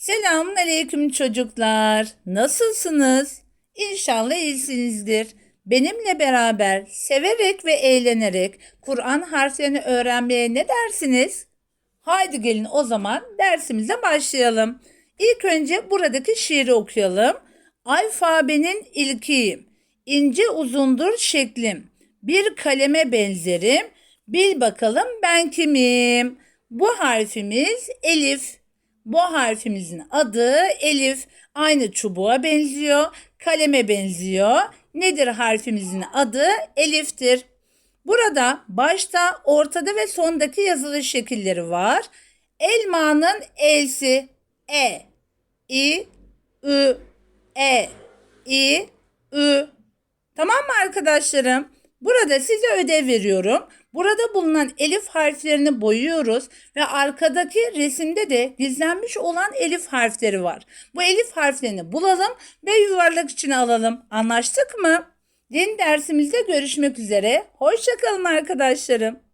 Selamun aleyküm çocuklar. Nasılsınız? İnşallah iyisinizdir. Benimle beraber severek ve eğlenerek Kur'an harflerini öğrenmeye ne dersiniz? Haydi gelin o zaman dersimize başlayalım. İlk önce buradaki şiiri okuyalım. Alfabenin ilkiyim. İnce uzundur şeklim. Bir kaleme benzerim. Bil bakalım ben kimim? Bu harfimiz Elif. Bu harfimizin adı Elif. Aynı çubuğa benziyor, kaleme benziyor. Nedir harfimizin adı? Elif'tir. Burada başta, ortada ve sondaki yazılı şekilleri var. Elmanın elsi E, I, Ü, E, I, Ü. Tamam mı arkadaşlarım? Burada size ödev veriyorum. Burada bulunan elif harflerini boyuyoruz ve arkadaki resimde de gizlenmiş olan elif harfleri var. Bu elif harflerini bulalım ve yuvarlak içine alalım. Anlaştık mı? Yeni dersimizde görüşmek üzere. Hoşçakalın arkadaşlarım.